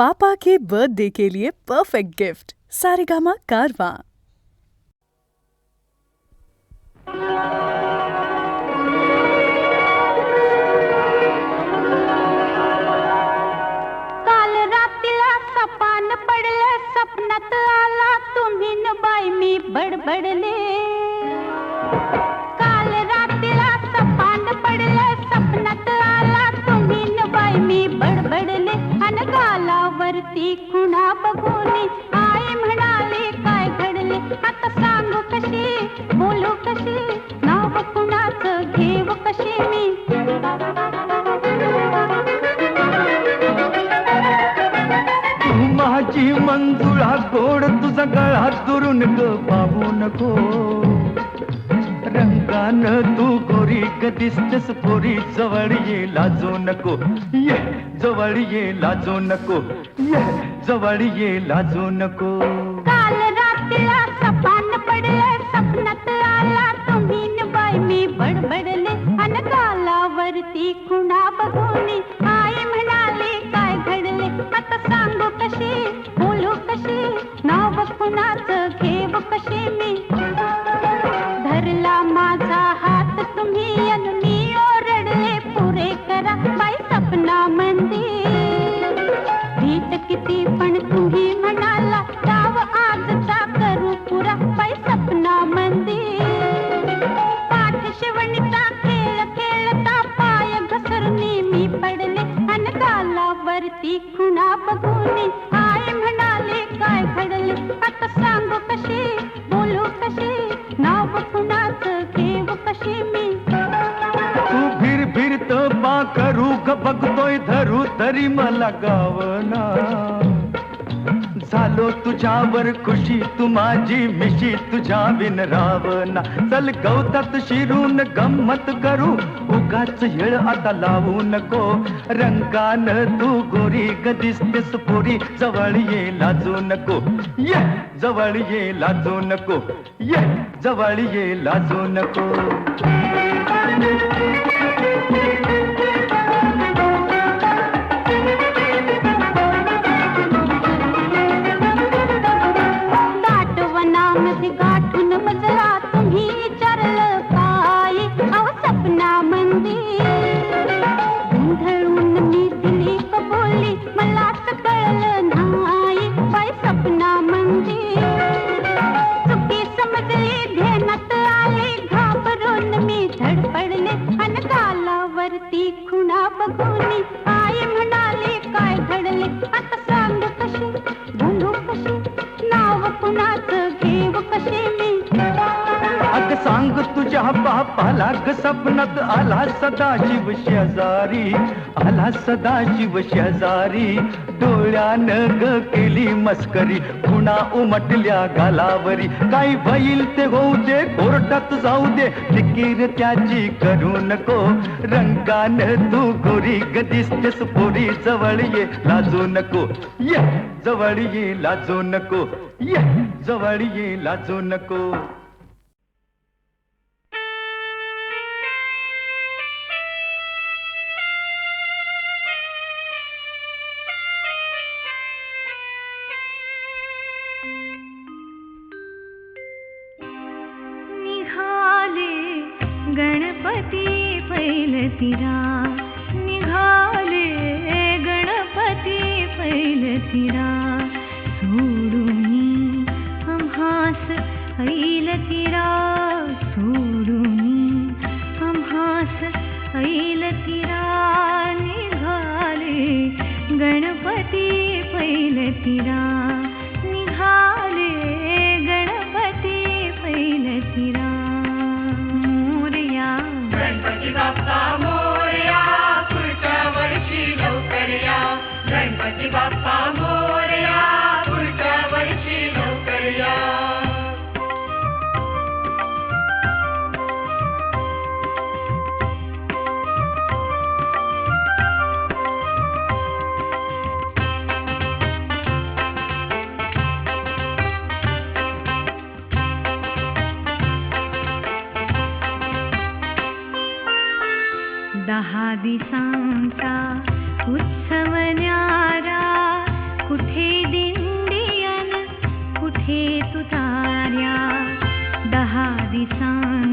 पापा के बर्थडे के लिए परफेक्ट गिफ्ट सारेगामा कारवा काल रातीला सपान पडलं स्वप्नात आला तुम्ही बाई मी बडबडले. काल रातीला सपान पडलं स्वप्नात आला तुम्ही बाई मी बडबडले. अन गालावरती खुणा बघून? आई म्हणाली काय घडले? आता सांगू कशी? बोलू कशी? नाव कुणाचं? घेऊ कशी मी? माझी मंजुळा गोड तुझा गळा दुरून ग पाहू नको. प्राण तू गोरी ग दिसतेस पोरी जवळ ये लाजू नको. ये जवळ ये लाजू नको. ये जवळ ये लाजू नको. काल रात्रीला सपान पडलं. तुझ्यावर खुशी तू माझी मिशी तुझ्या विन रावना चल गवतात शिरून गंमत करू उगाच येळ आता लावू नको. रंगान तू गोरी ग दिसतेस पोरी जवळ ये लाजू नको. ये जवळ ये लाजू नको. ये जवळ ये लाजू नको. बापाला आला सदा शिव शेजारी आला सदा शिव शेजारी. डोळ्यानं ग केली मस्करी खुणा उमटल्या गालावरी. काय बैल ते होऊ दे कोर्टात जाऊ दे फिकीर त्याची करू नको. रंगान तू गोरी ग दिसतेस पोरी जवळ ये लाजू नको. ये जवळ ये लाजू नको. ये जवळ ये लाजू नको. गणपती पैलतीरा निघाले गणपती पैलतीरा मोरया। गणपती बाप्पा मोरया पुढच्या वर्षी लवकर या गणपती बाप्पा न्ता उत्सव न्यारा कुठे दिंडियन कुठे तुतार्या दहा दिसां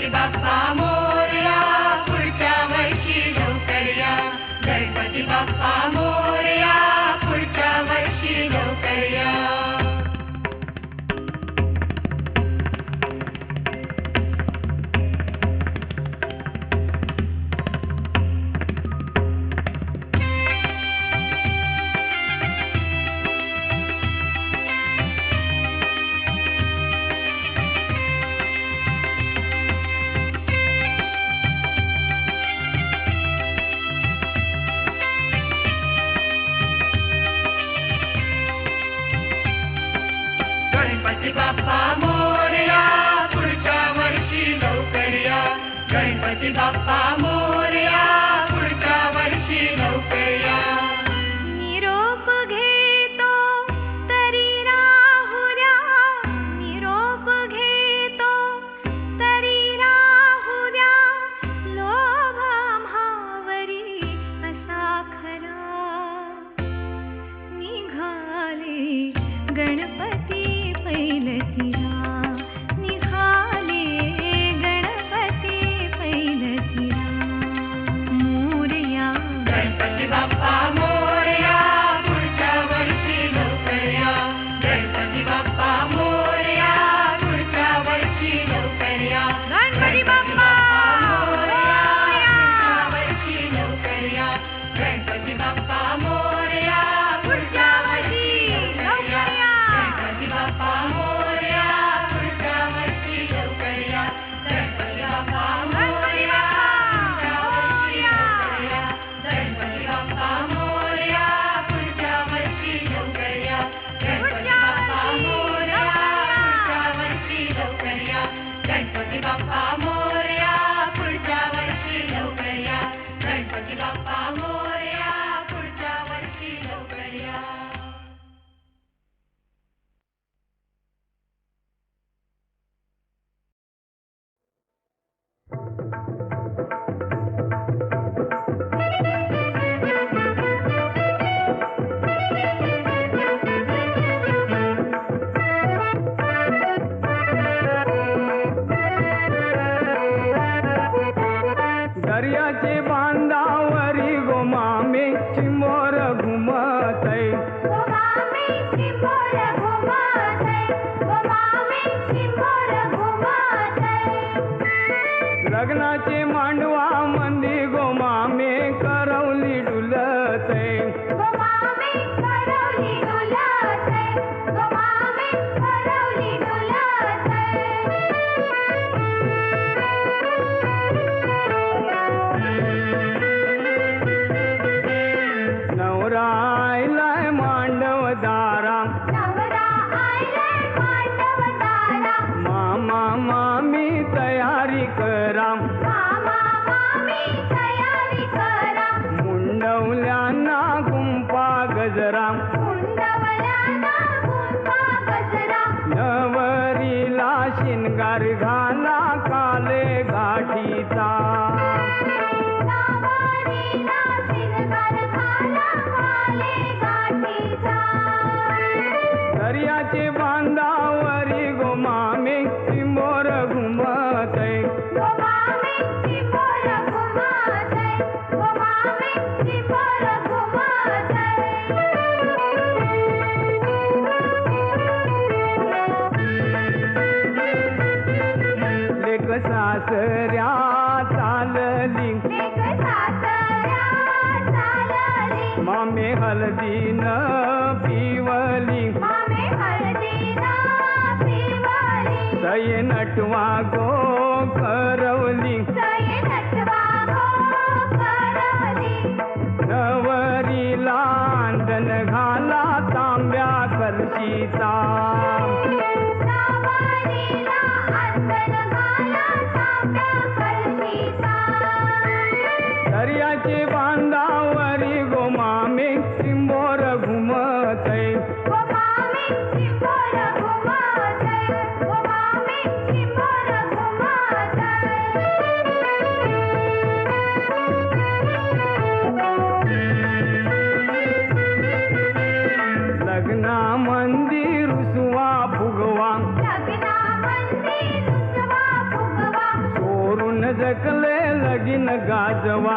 गणपती बाप्पा गणपती बाप्पा ಸೀತಾ नटवा गो करवली. लगीन गाजवा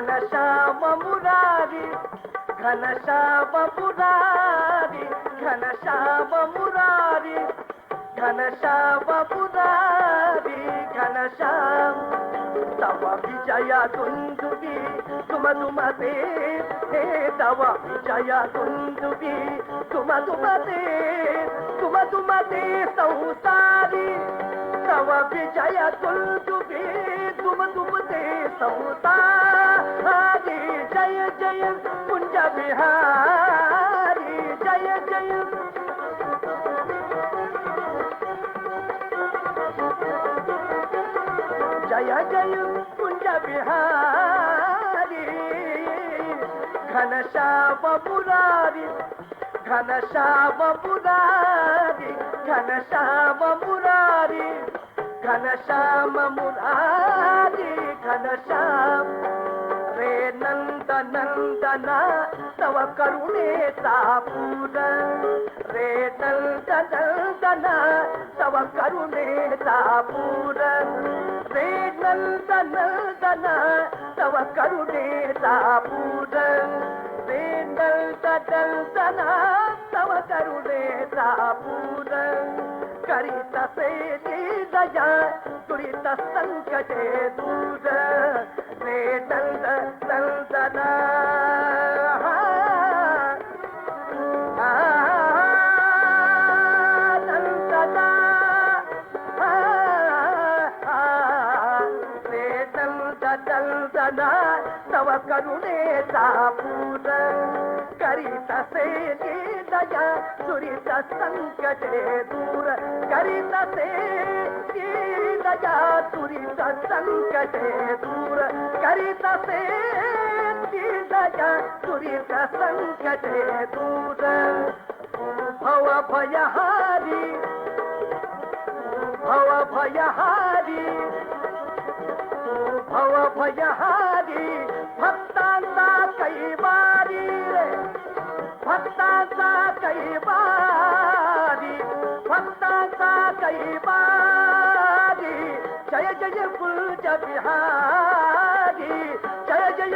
ఘనశ్యామ మురారి ఘనశ్యామ మురారి ఘనశ్యామ తవ విజయ దుందువి తుమ హే తవ విజయ దుందువి తుమతుమతే సంసారి తవ విజయ దుందువి తుమతుమ తుమతే సంసారి జయ జయ కుంజ బిహారీ జయ జయ జయ జయ కుంజ బిహారీ ఘనశ్యామ మురారి ఘనశ్యామ మురారి ఘనశ్యామ మురారి ఘనశ్యామ మురారి ఘనశ్యామ రే నంద నందన తవ కరుణే సాపూర రే నంద నందన తవ కరుణే సాపూర రే నంద నందన తవ కరుణే సాపూర రే నంద నందన తవ కరుణే సాపూర కరిత సే దయా తురిత సంకటే దూర రే నంద తవ కరుణే సాపూర కరిత సే దయా सुरीच्या संकटे दूर करीत ते दया संकट संकटे दूर करीत असे. तुरीचा तुरीच्या संकटे दूर. भव भयहारी भव भयहारी भव भयहारी. आई जय जय पूज बिहारी जय जय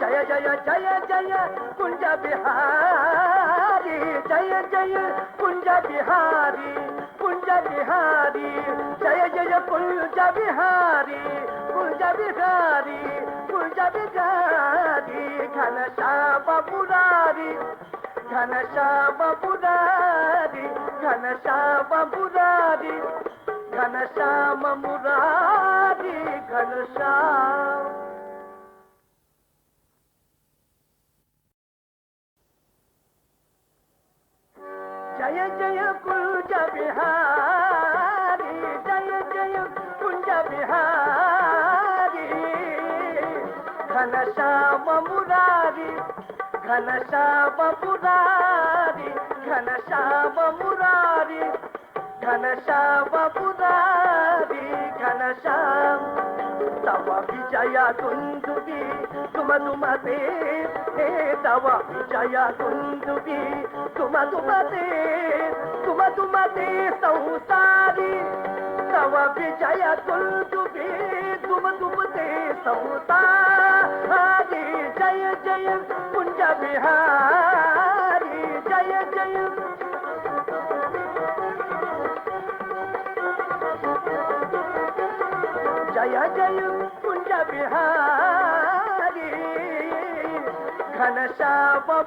जय जय जय जय कुंज बिहारी जय जय कुंज बिहारी कुंज बिहारी जय जय कुंज बिहारी कुंज बिहारी कुंज बिहारी घनश्याम पुरारी घनश्याम पुरारी ఘనశ్యామ మురారి ఘనశ్యామ మురారి ఘనశ్యామ జయ జయ కుంజ బిహారీ జయ జయ కుంజ బిహారీ. ఘనశ్యామ మురారి ఘనశ్యామ మురారి ఘనశ్యామ మురారి ఘనశ్యామ మురారి తవ విజయ దుందువి తుమ తుమతే హే తవ విజయ దుందువి తుమ తుమతే తుమ తుమతే సంసారి. తవ విజయ దుందువి తుమ తుమతే సంసారి. జయ జయ కుంజ విహార.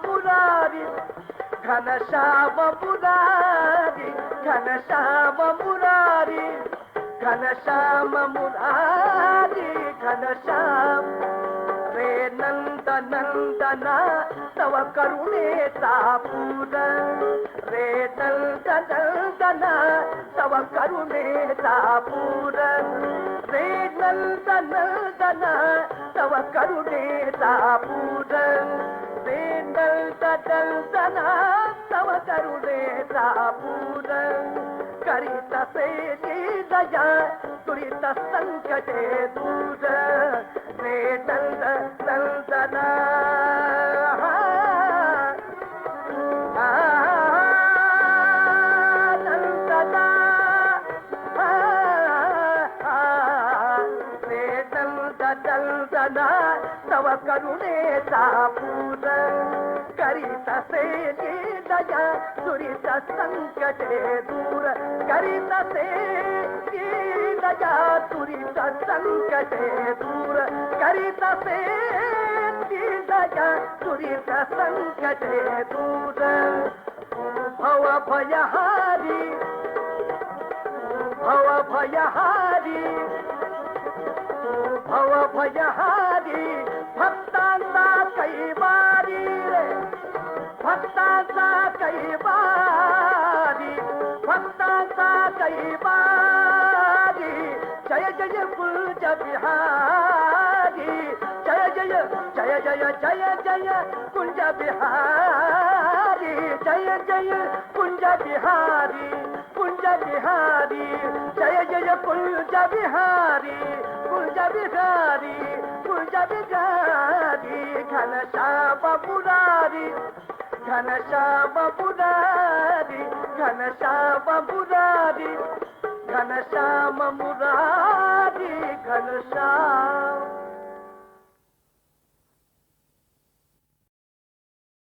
కుంజ బిహారీ ఘనశ్యామ మురారి ఘనశ్యామ ఘనశ్యామ రే నంద నందన తవ కరుణే తాపూర రే నంద నందన తవ కరుణే తాపూర தன தவ கருடே தாபூடன் வேண்டல் தடல் தன தவ கருடே தாபூடன் கரித்த சேதய துரித சங்கடே தூர வேண்டல் தன दादा तव करुणेचा पूर करीत असे दया सुरीत संकटे दूर. करीत असे दया सुरीत संकटे दूर. करीत असे दया सुरीत संकटे दूर. भव भयहारी भव भयहारी. भव भयहारी भक्तांचा कैवारी रे. भक्तांचा कैवारी भक्तांचा कैवारी. जय जय पूज बिहारी. जय जय जय जय जय जय कुंज बिहारी. जय जय कुंज बिहारी. పుంజ విహారీ జయ జయ పుంజ విహారీ పుంజ విహారీ పుంజ విహారీ ఘన శాప పురారీ ఘన శాప పురారీ ఘన శాప పురారీ